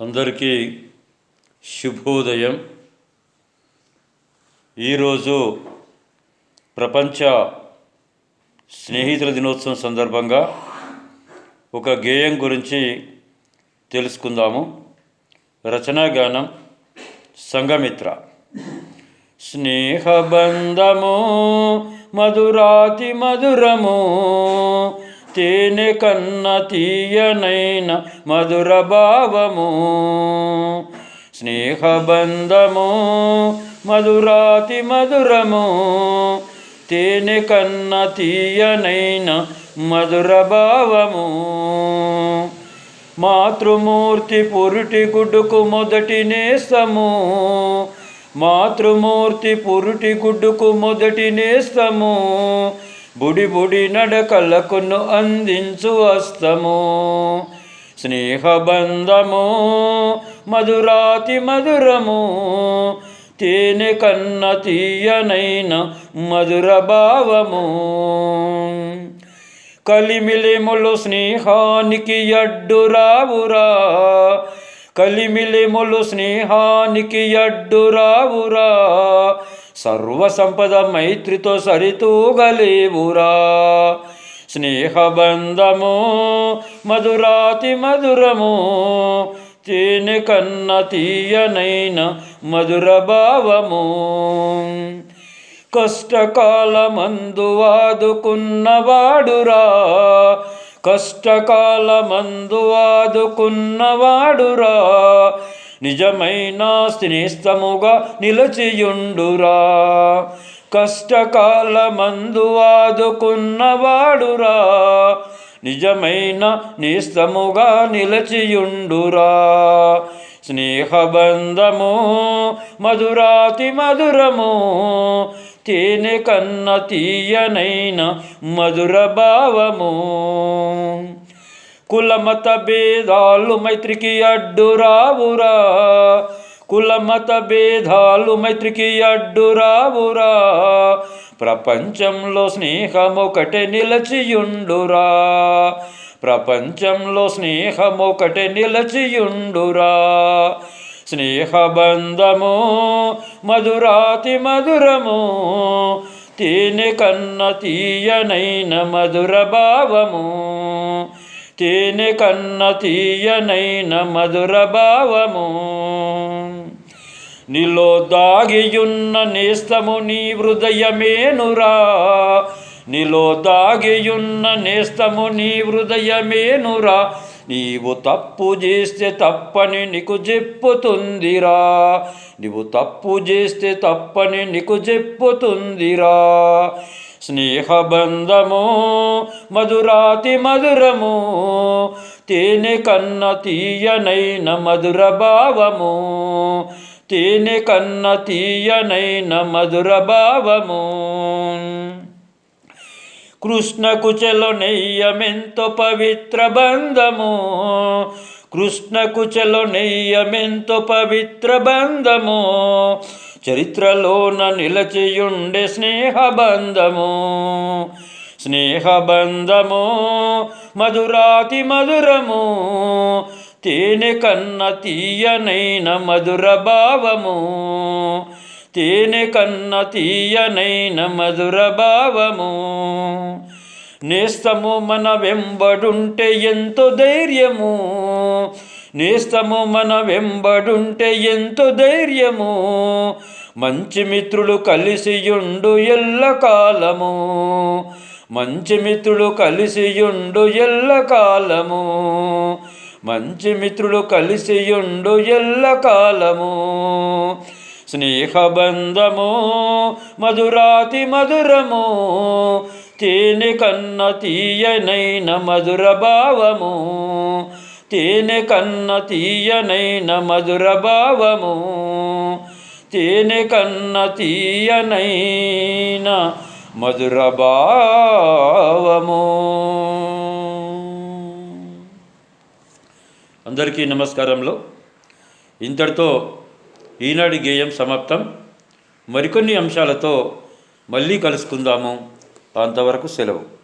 అందరికీ శుభోదయం. ఈరోజు ప్రపంచ స్నేహితుల దినోత్సవం సందర్భంగా ఒక గేయం గురించి తెలుసుకుందాము. రచనా గానం సంగమిత్ర స్నేహబంధము మధురాతి మధురము తేనె కన్న తీయనైన మధుర భావము స్నేహబంధము మధురాతి మధురము. తేనె కన్న తీయనైన మధుర భావము మాతృమూర్తి పురుటి గుడ్డుకు మొదటి నేస్తము. మాతృమూర్తి పురుటి గుడ్డుకు మొదటి నేస్తము. బుడి బుడి నడకలకును అందించు అస్తము. స్నేహబంధము మధురాతి మధురము తేనె కన్న తీయనైన మధుర భావము. కలిమిలిములు స్నేహానికి అడ్డు రావురా. కలిమిలిములు స్నేహానికి అడ్డు రావురా. సర్వ సంపద మైత్రితో సరితూగలేవురా స్నేహబంధము మధురాతి మధురము తేనె కన్న తీయనైన మధుర భావము. కష్టకాలమందు వాదుకున్నవాడురా కష్టకాలమందు వాదుకున్నవాడురా నిజమైన స్నేస్తముగా నిలచియుండురా. కష్టకాలమందు ఆదుకున్నవాడురా. నిజమైన నేస్తముగా నిలచియుండురా. స్నేహబంధము మధురాతి మధురము తేనె కన్న తీయనైన మధుర భావము. కులమత భేదాలు మైత్రికి అడ్డు రావురా కులమత భేదాలు మైత్రికి అడ్డు రావురా ప్రపంచంలో స్నేహమొకటే నిలచియుండురా. ప్రపంచంలో స్నేహమొకటే నిలచియుండురా. స్నేహబంధము మధురాతి మధురము తేనె కన్న తీయనైన మధుర భావము. తేనె కన్న తీయనైన మధుర భావము. నీలో దాగియున్న నేస్తము నీ హృదయమేనురా. నీలో దాగియున్న నేస్తము నీ హృదయమేనురా. నీవు తప్పు చేస్తే తప్పని నీకు చెప్పుతుందిరా. నీవు తప్పు చేస్తే తప్పని నీకు చెప్పుతుందిరా. స్నేహబంధము మధురాతి మధురము తేనె కన్న తీయనైన మధుర భావము తేనె కన్న తీయనైన మధుర భావము. కృష్ణ కుచల నెయ్యమెంతో పవిత్ర బంధము కృష్ణ కుచల నెయ్యమెంతో పవిత్ర బంధము చరిత్రలోన నిలచియుండే స్నేహబంధము స్నేహబంధము మధురాతి మధురము తేనె కన్న తీయనైన మధుర భావము తేనె కన్న తీయనైన మధుర భావము. నేస్తము మన వెంబడుంటే ఎంతో ధైర్యము నేస్తము మన వెంబడుంటే ఎంతో ధైర్యము. మంచి మిత్రులు కలిసియుండు ఎల్ల కాలము మంచి మిత్రులు కలిసియుండు ఎల్ల కాలము మంచి మిత్రులు కలిసియుండు ఎల్ల కాలము స్నేహబంధము మధురాతి మధురము తేనె కన్న తీయనైన మధుర భావము. తేనె కన్న తీయనైన మధుర భావము. తేనె కన్న తీయనైన మధుర భావము. అందరికీ నమస్కారంలో ఇంతటితో ఈనాటి గేయం సమాప్తం. మరికొన్ని అంశాలతో మళ్ళీ కలుసుకుందాము. అంతవరకు సెలవు.